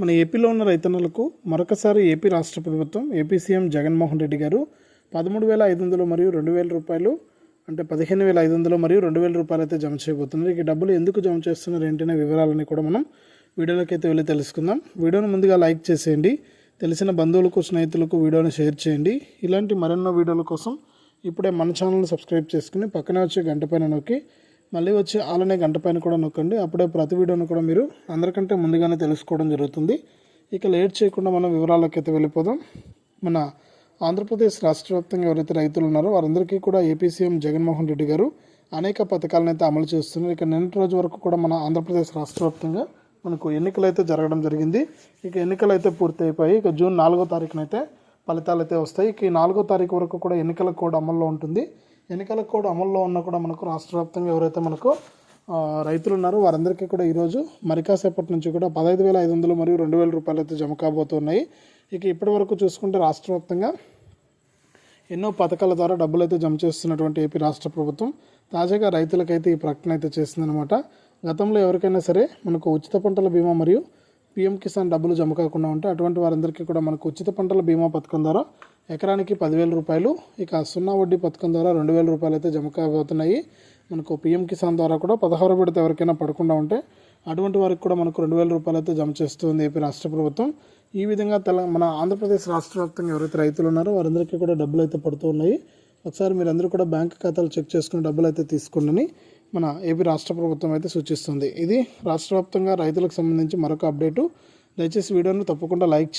మన ఏపీలో ఉన్న రైతన్నలకు మరొకసారి ఏపీ రాష్ట్ర ప్రభుత్వం ఏపీ సీఎం జగన్మోహన్ రెడ్డి గారు పదమూడు వేల ఐదు వందలు మరియు రెండు వేల రూపాయలు అంటే పదిహేను వేల ఐదు వందలు మరియు రెండు వేల రూపాయలు అయితే జమ చేయబోతున్నారు. ఈ డబ్బులు ఎందుకు జమ చేస్తున్నారు ఏంటనే వివరాలని కూడా మనం వీడియోలోకి అయితే వెళ్ళి తెలుసుకుందాం. వీడియోను ముందుగా లైక్ చేసేయండి. తెలిసిన బంధువులకు స్నేహితులకు వీడియోని షేర్ చేయండి. ఇలాంటి మరెన్నో వీడియోల కోసం ఇప్పుడే మన ఛానల్ని సబ్స్క్రైబ్ చేసుకుని పక్కనే వచ్చే గంట పైన నొక్కి మళ్ళీ వచ్చి అలానే గంట పైన కూడా నొక్కండి. అప్పుడే ప్రతి వీడియోను కూడా మీరు అందరికంటే ముందుగానే తెలుసుకోవడం జరుగుతుంది. ఇక లేట్ చేయకుండా మనం వివరాల్లోకి అయితే వెళ్ళిపోదాం. మన ఆంధ్రప్రదేశ్ రాష్ట్ర వ్యాప్తంగా ఎవరైతే రైతులు ఉన్నారో వారందరికీ కూడా ఏపీ సీఎం జగన్మోహన్ రెడ్డి గారు అనేక పథకాలను అయితే అమలు చేస్తున్నారు. ఇక నిన్నటి రోజు వరకు కూడా మన ఆంధ్రప్రదేశ్ రాష్ట్ర వ్యాప్తంగా మనకు ఎన్నికలు అయితే జరగడం జరిగింది. ఇక ఎన్నికలు అయితే పూర్తి అయిపోయి ఇక జూన్ నాలుగో తారీఖునైతే ఫలితాలు అయితే వస్తాయి. ఇక ఈ నాలుగో తారీఖు వరకు కూడా ఎన్నికల కోడ్ అమల్లో ఉంటుంది. ఎన్నికల కోడ్ అమల్లో ఉన్న కూడా మనకు రాష్ట్ర వ్యాప్తంగా ఎవరైతే మనకు రైతులు ఉన్నారో వారందరికీ కూడా ఈరోజు మరికాసేపటి నుంచి కూడా పదహైదు వేల ఐదు వందలు మరియు రెండు వేల రూపాయలు అయితే జమ కాబోతున్నాయి. ఇక ఇప్పటి వరకు చూసుకుంటే రాష్ట్ర వ్యాప్తంగా ఎన్నో పథకాల ద్వారా డబ్బులు అయితే జమ చేస్తున్నటువంటి ఏపీ రాష్ట్ర ప్రభుత్వం తాజాగా రైతులకైతే ఈ ప్రకటన అయితే చేసిందనమాట గతంలో ఎవరికైనా సరే మనకు ఉచిత పంటల బీమా మరియు పీఎం కిసాన్ డబ్బులు జమ కాకుండా ఉంటే అటువంటి వారందరికీ కూడా మనకు ఉచిత పంటల బీమా పథకం ద్వారా ఎకరానికి పదివేల రూపాయలు. ఇక సున్నా వడ్డీ పథకం ద్వారా రెండు వేల రూపాయలు అయితే జమ కాబోతున్నాయి. మనకు పీఎం కిసాన్ ద్వారా కూడా పదహారు విడత ఎవరికైనా పడకుండా ఉంటే అటువంటి వారికి కూడా మనకు రెండు వేల రూపాయలు అయితే జమ చేస్తుంది ఏపీ రాష్ట్ర ప్రభుత్వం. ఈ విధంగా తెల మన ఆంధ్రప్రదేశ్ రాష్ట్ర వ్యాప్తంగా ఎవరైతే రైతులు ఉన్నారో వారందరికీ కూడా డబ్బులు అయితే పడుతూ ఉన్నాయి. ఒకసారి మీరందరూ కూడా బ్యాంక్ ఖాతాలు చెక్ చేసుకుని డబ్బులు అయితే తీసుకోండి మన ఏపీ రాష్ట్ర ప్రభుత్వం అయితే సూచిస్తుంది. ఇది రాష్ట్ర వ్యాప్తంగా రైతులకు సంబంధించి మరొక అప్డేటు. దయచేసి వీడియోను తప్పకుండా లైక్ చేయండి.